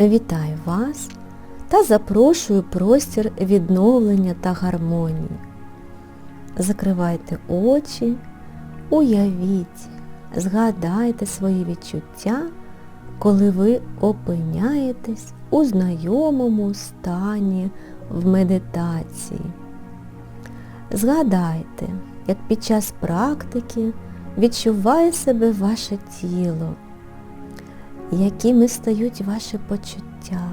Вітаю вас та запрошую простір відновлення та гармонії. Закривайте очі, уявіть, згадайте свої відчуття, коли ви опиняєтесь у знайомому стані в медитації. Згадайте, як під час практики відчуває себе ваше тіло, якими стають ваші почуття.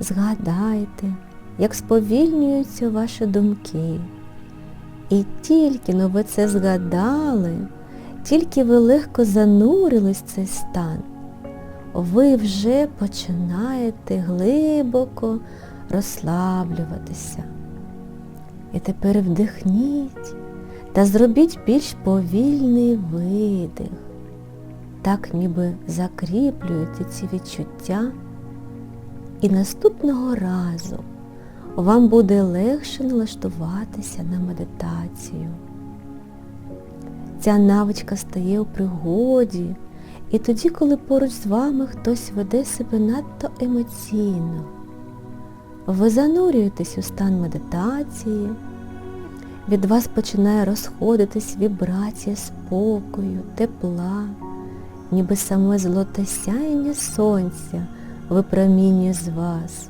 Згадайте, як сповільнюються ваші думки. І тільки но ви це згадали, тільки ви легко занурились в цей стан, ви вже починаєте глибоко розслаблюватися. І тепер вдихніть та зробіть більш повільний видих, так ніби закріплюєте ці відчуття. І наступного разу вам буде легше налаштуватися на медитацію. Ця навичка стає у пригоді і тоді, коли поруч з вами хтось веде себе надто емоційно. Ви занурюєтесь у стан медитації, від вас починає розходитись вібрація спокою, тепла, ніби саме золоте сяєння сонця випромінює з вас.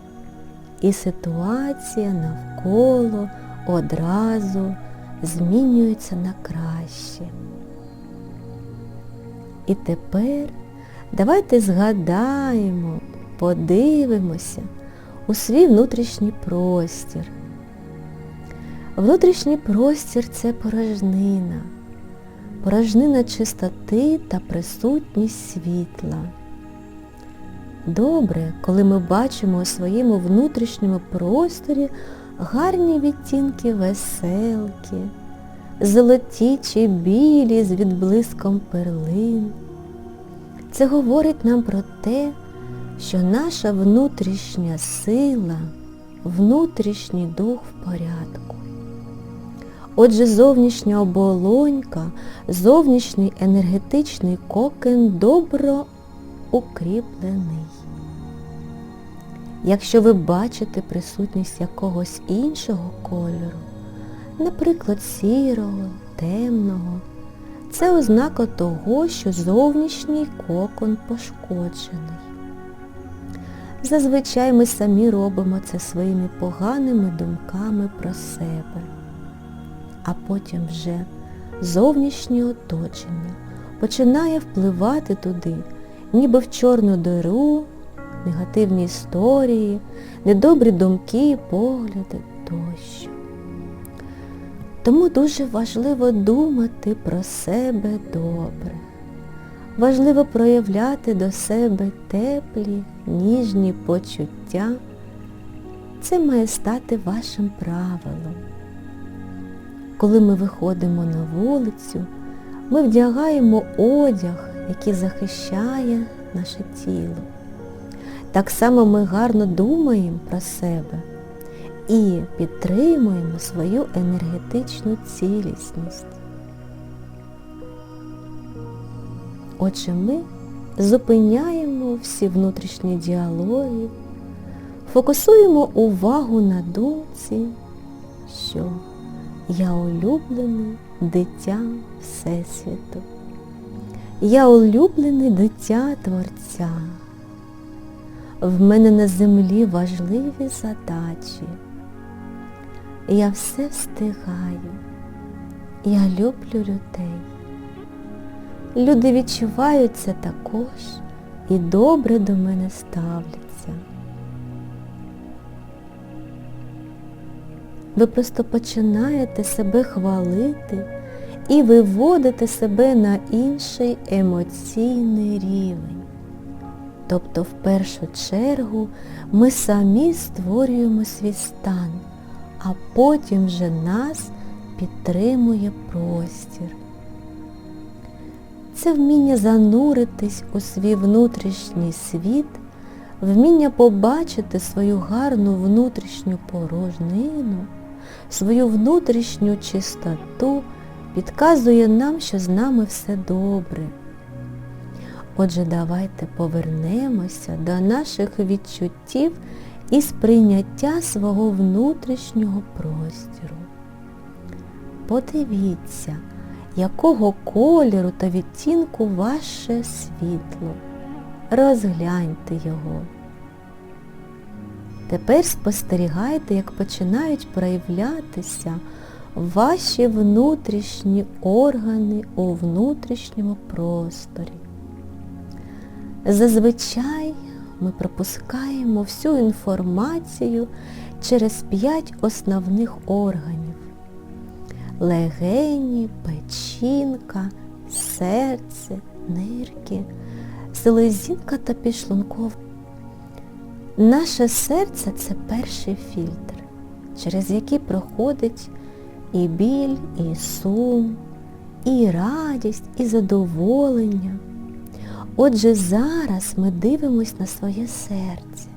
І ситуація навколо одразу змінюється на краще. І тепер давайте згадаємо, подивимося у свій внутрішній простір. Внутрішній простір це порожнина, порожнина чистоти та присутність світла. Добре, коли ми бачимо у своєму внутрішньому просторі гарні відтінки веселки, золоті чи білі з відблиском перлин. Це говорить нам про те, що наша внутрішня сила, внутрішній дух в порядку. Отже, зовнішня оболонька, зовнішній енергетичний кокен добро укріплений. Якщо ви бачите присутність якогось іншого кольору, наприклад, сірого, темного, це ознака того, що зовнішній кокон пошкоджений. Зазвичай ми самі робимо це своїми поганими думками про себе, а потім вже зовнішнє оточення починає впливати туди, ніби в чорну диру, негативні історії, недобрі думки, погляди тощо. Тому дуже важливо думати про себе добре. Важливо проявляти до себе теплі, ніжні почуття. Це має стати вашим правилом. Коли ми виходимо на вулицю, ми вдягаємо одяг, який захищає наше тіло. Так само ми гарно думаємо про себе і підтримуємо свою енергетичну цілісність. Отже, ми зупиняємо всі внутрішні діалоги, фокусуємо увагу на думці, що я улюблене дитя Всесвіту. Я улюблене дитя Творця. В мене на землі важливі задачі. Я все встигаю. Я люблю людей. Люди відчувають це також і добре до мене ставляться. Ви просто починаєте себе хвалити і виводите себе на інший емоційний рівень. Тобто в першу чергу ми самі створюємо свій стан, а потім вже нас підтримує простір. Це вміння зануритись у свій внутрішній світ, вміння побачити свою гарну внутрішню порожнину, свою внутрішню чистоту підказує нам, що з нами все добре. Отже, давайте повернемося до наших відчуттів і сприйняття свого внутрішнього простіру. Подивіться, якого кольору та відтінку ваше світло. Розгляньте його. Тепер спостерігайте, як починають проявлятися ваші внутрішні органи у внутрішньому просторі. Зазвичай ми пропускаємо всю інформацію через п'ять основних органів. Легені, печінка, серце, нирки, селезінка та підшлунков. Наше серце це перший фільтр, через який проходить і біль, і сум, і радість, і задоволення. Отже, зараз ми дивимось на своє серце,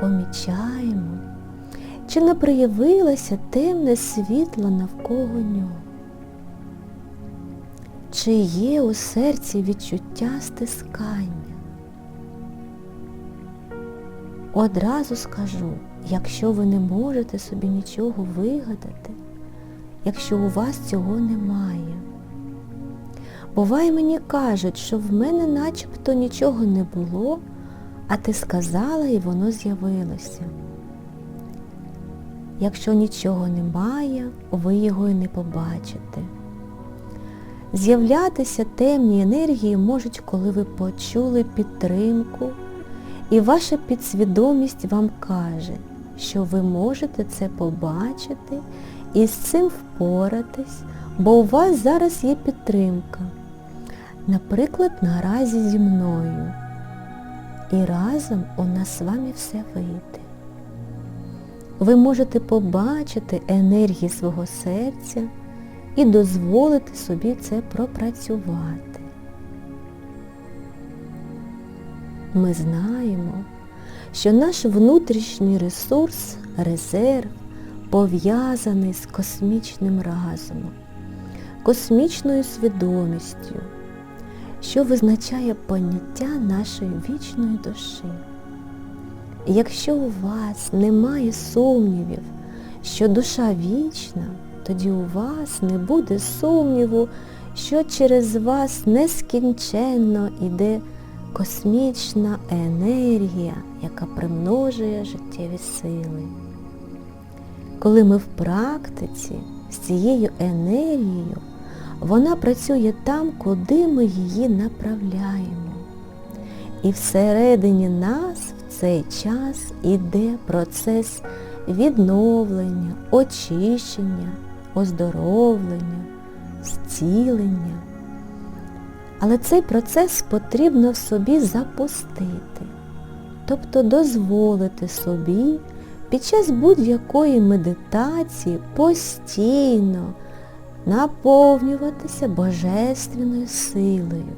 помічаємо, чи не проявилося темне світло навколо нього. Чи є у серці відчуття стискання? Одразу скажу, якщо ви не можете собі нічого вигадати, якщо у вас цього немає. Буває, мені кажуть, що в мене начебто нічого не було, а ти сказала і воно з'явилося. Якщо нічого немає, ви його і не побачите. З'являтися темні енергії можуть, коли ви почули підтримку, і ваша підсвідомість вам каже, що ви можете це побачити і з цим впоратись, бо у вас зараз є підтримка. Наприклад, наразі зі мною. І разом у нас з вами все вийде. Ви можете побачити енергії свого серця і дозволити собі це пропрацювати. Ми знаємо, що наш внутрішній ресурс, резерв, пов'язаний з космічним разумом, космічною свідомістю, що визначає поняття нашої вічної душі. Якщо у вас немає сумнівів, що душа вічна, тоді у вас не буде сумніву, що через вас нескінченно йде космічна енергія, яка примножує життєві сили. Коли ми в практиці з цією енергією, вона працює там, куди ми її направляємо. І всередині нас в цей час іде процес відновлення, очищення, оздоровлення, зцілення. Але цей процес потрібно в собі запустити, тобто дозволити собі під час будь-якої медитації постійно наповнюватися божественною силою,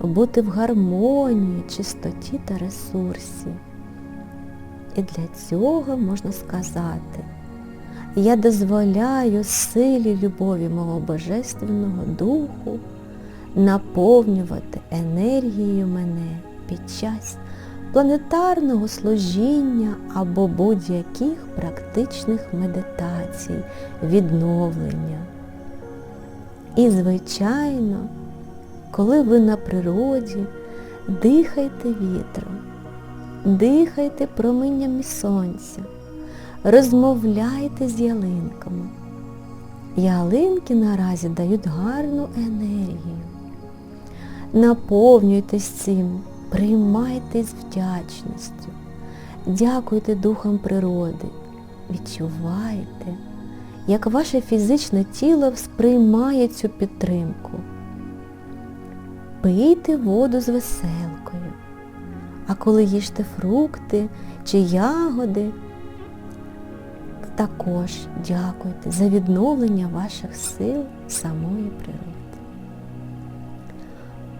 бути в гармонії, чистоті та ресурсі. І для цього можна сказати, я дозволяю силі любові мого Божественного Духу наповнювати енергією мене під час планетарного служіння або будь-яких практичних медитацій, відновлення. І, звичайно, коли ви на природі, дихайте вітром, дихайте променями сонця, розмовляйте з ялинками. Ялинки наразі дають гарну енергію. Наповнюйтесь цим, приймайте з вдячністю, дякуйте духам природи, відчувайте, як ваше фізичне тіло сприймає цю підтримку. Пийте воду з веселкою, а коли їжте фрукти чи ягоди, також дякуйте за відновлення ваших сил самої природи.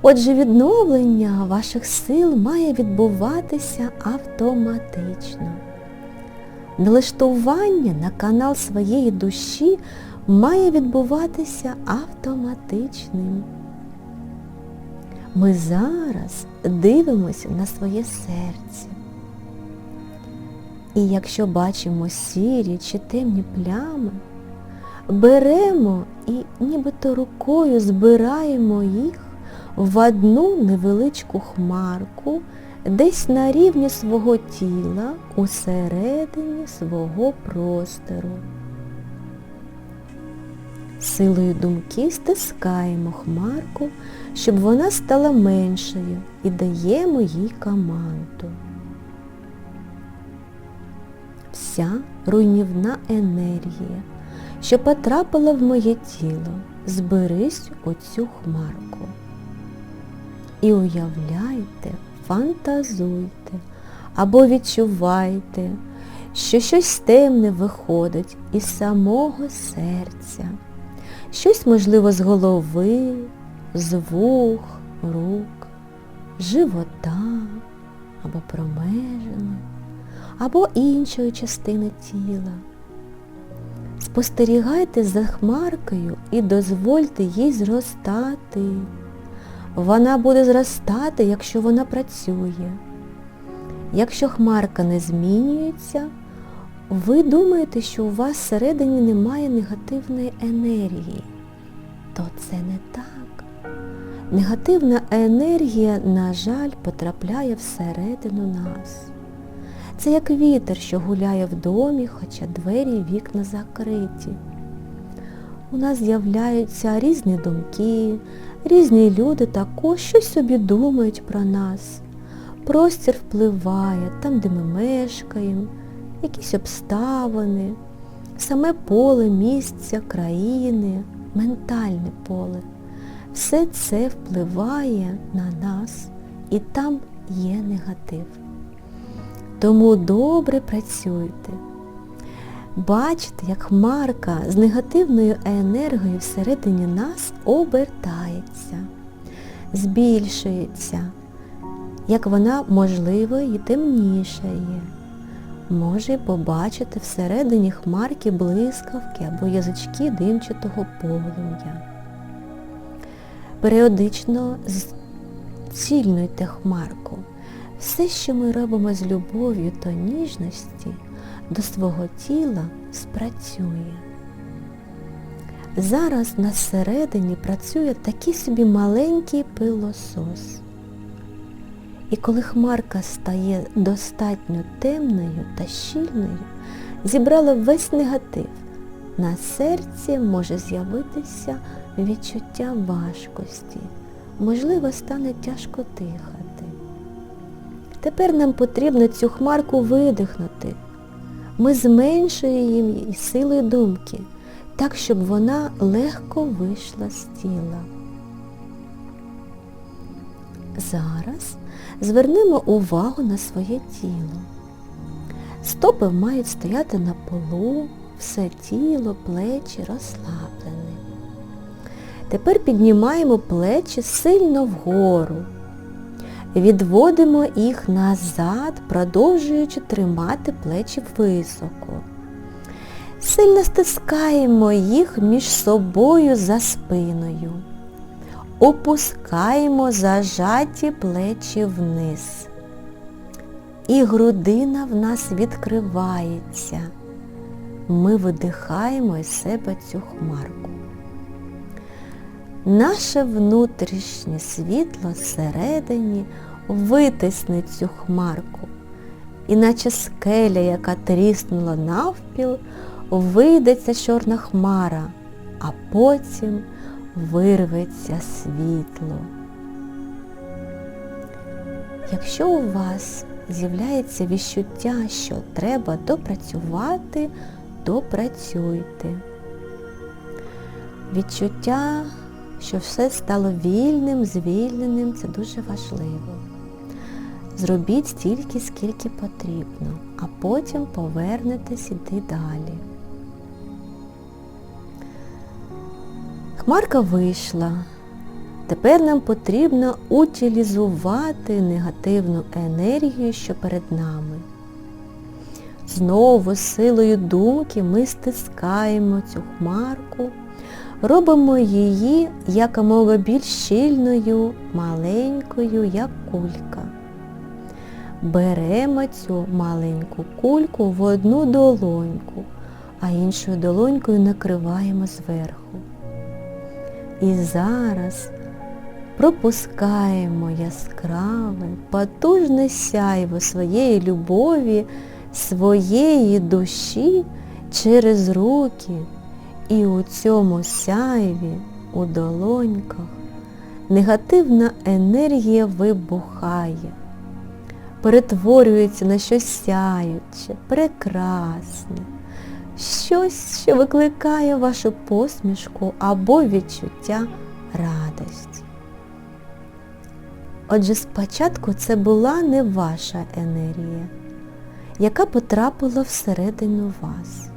Отже, відновлення ваших сил має відбуватися автоматично. Налаштування на канал своєї душі має відбуватися автоматичним. Ми зараз дивимося на своє серце. І якщо бачимо сірі чи темні плями, беремо і нібито рукою збираємо їх в одну невеличку хмарку, десь на рівні свого тіла, усередині свого простору. Силою думки стискаємо хмарку, щоб вона стала меншою і даємо їй команду. Вся руйнівна енергія, що потрапила в моє тіло, зберись у цю хмарку. І уявляйте, фантазуйте або відчувайте, що щось темне виходить із самого серця, щось, можливо, з голови, з вух, рук, живота або промежини, або іншої частини тіла. Спостерігайте за хмаркою і дозвольте їй зростати. Вона буде зростати, якщо вона працює. Якщо хмарка не змінюється, ви думаєте, що у вас всередині немає негативної енергії. То це не так. Негативна енергія, на жаль, потрапляє всередину нас. Це як вітер, що гуляє в домі, хоча двері і вікна закриті. У нас з'являються різні думки, різні люди також щось собі думають про нас. Простір впливає там, де ми мешкаємо, якісь обставини, саме поле місця, країни, ментальне поле. Все це впливає на нас і там є негатив. Тому добре працюйте. Бачите, як хмарка з негативною енергією всередині нас обертається, збільшується, як вона, можливо, і темнішає. Може побачити всередині хмарки блискавки або язички димчатого полум'я. Періодично зцільнуйте хмарку. Все, що ми робимо з любов'ю та ніжності, до свого тіла спрацює. Зараз на середині працює такий собі маленький пилосос. І коли хмарка стає достатньо темною та щільною, зібрала весь негатив. На серці може з'явитися відчуття важкості, можливо, стане тяжко дихати. Тепер нам потрібно цю хмарку видихнути. Ми зменшуємо її силою думки, так, щоб вона легко вийшла з тіла. Зараз звернемо увагу на своє тіло. Стопи мають стояти на полу, все тіло, плечі розслаблені. Тепер піднімаємо плечі сильно вгору. Відводимо їх назад, продовжуючи тримати плечі високо. Сильно стискаємо їх між собою за спиною. Опускаємо зажаті плечі вниз. І грудина в нас відкривається. Ми видихаємо із себе цю хмарку. Наше внутрішнє світло всередині витисне цю хмарку, іначе скеля, яка тріснула навпіл, вийдеться чорна хмара, а потім вирветься світло. Якщо у вас з'являється відчуття, що треба допрацювати, допрацюйте. Відчуття, що все стало вільним, звільненим, це дуже важливо. Зробіть стільки, скільки потрібно, а потім повернетесь іти далі. Хмарка вийшла. Тепер нам потрібно утилізувати негативну енергію, що перед нами. Знову силою думки ми стискаємо цю хмарку, робимо її якомога більш щільною, маленькою, як кулька. Беремо цю маленьку кульку в одну долоньку, а іншою долонькою накриваємо зверху. І зараз пропускаємо яскраве, потужне сяйво своєї любові, своєї душі через руки. І у цьому сяйві, у долоньках, негативна енергія вибухає, перетворюється на щось сяюче, прекрасне, щось, що викликає вашу посмішку або відчуття радості. Отже, спочатку це була не ваша енергія, яка потрапила всередину вас.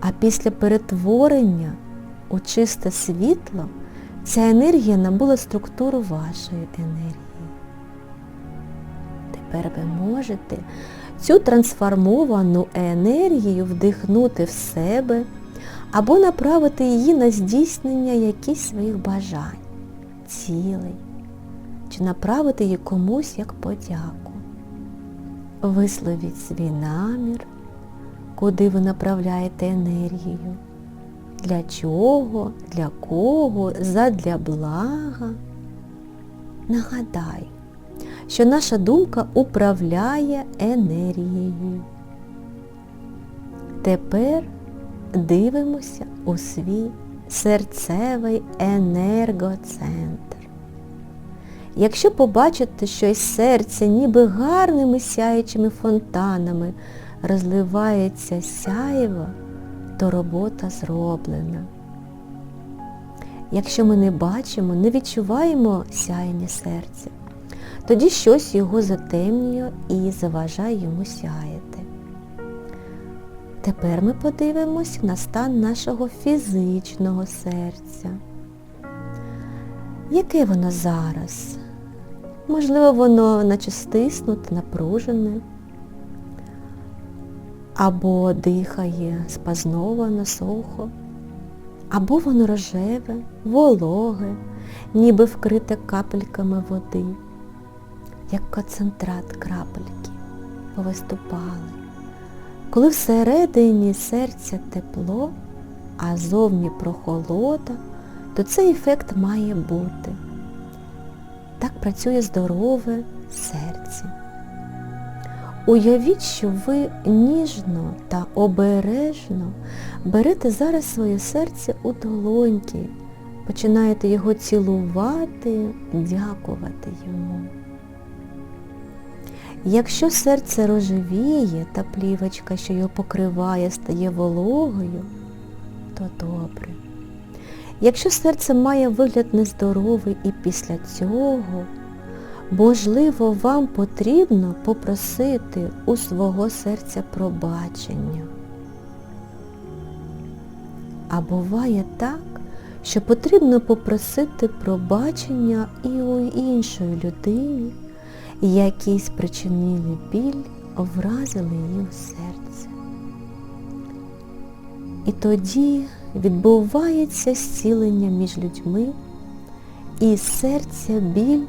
А після перетворення у чисте світло ця енергія набула структуру вашої енергії. Тепер ви можете цю трансформовану енергію вдихнути в себе або направити її на здійснення якихось своїх бажань, цілей, чи направити її комусь як подяку. Висловіть свій намір куди ви направляєте енергію, для чого, для кого, задля блага. Нагадаю, що наша думка управляє енергією. Тепер дивимося у свій серцевий енергоцентр. Якщо побачите, що із серця ніби гарними сяючими фонтанами розливається сяєво, то робота зроблена. Якщо ми не бачимо, не відчуваємо сяєння серця, тоді щось його затемнює і заважає йому сяяти. Тепер ми подивимось на стан нашого фізичного серця. Яке воно зараз? Можливо, воно наче стиснуте, напружене або дихає спазновано, сухо, або воно рожеве, вологе, ніби вкрите капельками води, як концентрат крапельки повиступали. Коли всередині серця тепло, а зовні прохолода, то цей ефект має бути. Так працює здорове серце. Уявіть, що ви ніжно та обережно берете зараз своє серце у долоньки, починаєте його цілувати, дякувати йому. Якщо серце рожевіє та плівочка, що його покриває, стає вологою, то добре. Якщо серце має вигляд нездоровий і після цього Можливо, вам потрібно попросити у свого серця пробачення. А буває так, що потрібно попросити пробачення і у іншої людині, які спричинили біль, вразили її у серце. І тоді відбувається зцілення між людьми, і серця біль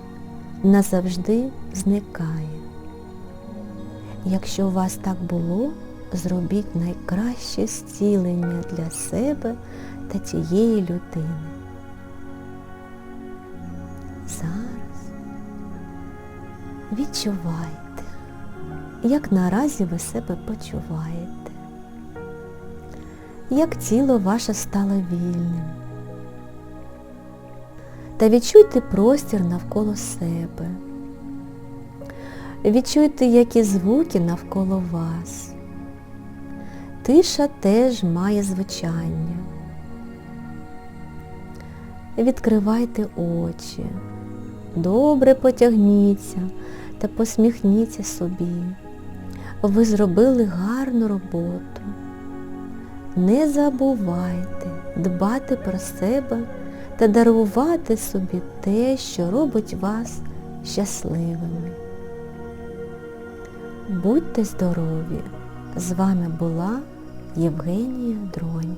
назавжди зникає. Якщо у вас так було, зробіть найкраще зцілення для себе та тієї людини. Зараз відчувайте, як наразі ви себе почуваєте, як тіло ваше стало вільним та відчуйте простір навколо себе. Відчуйте, які звуки навколо вас. Тиша теж має звучання. Відкривайте очі, добре потягніться та посміхніться собі. Ви зробили гарну роботу. Не забувайте дбати про себе та дарувати собі те, що робить вас щасливими. Будьте здорові! З вами була Євгенія Дронь.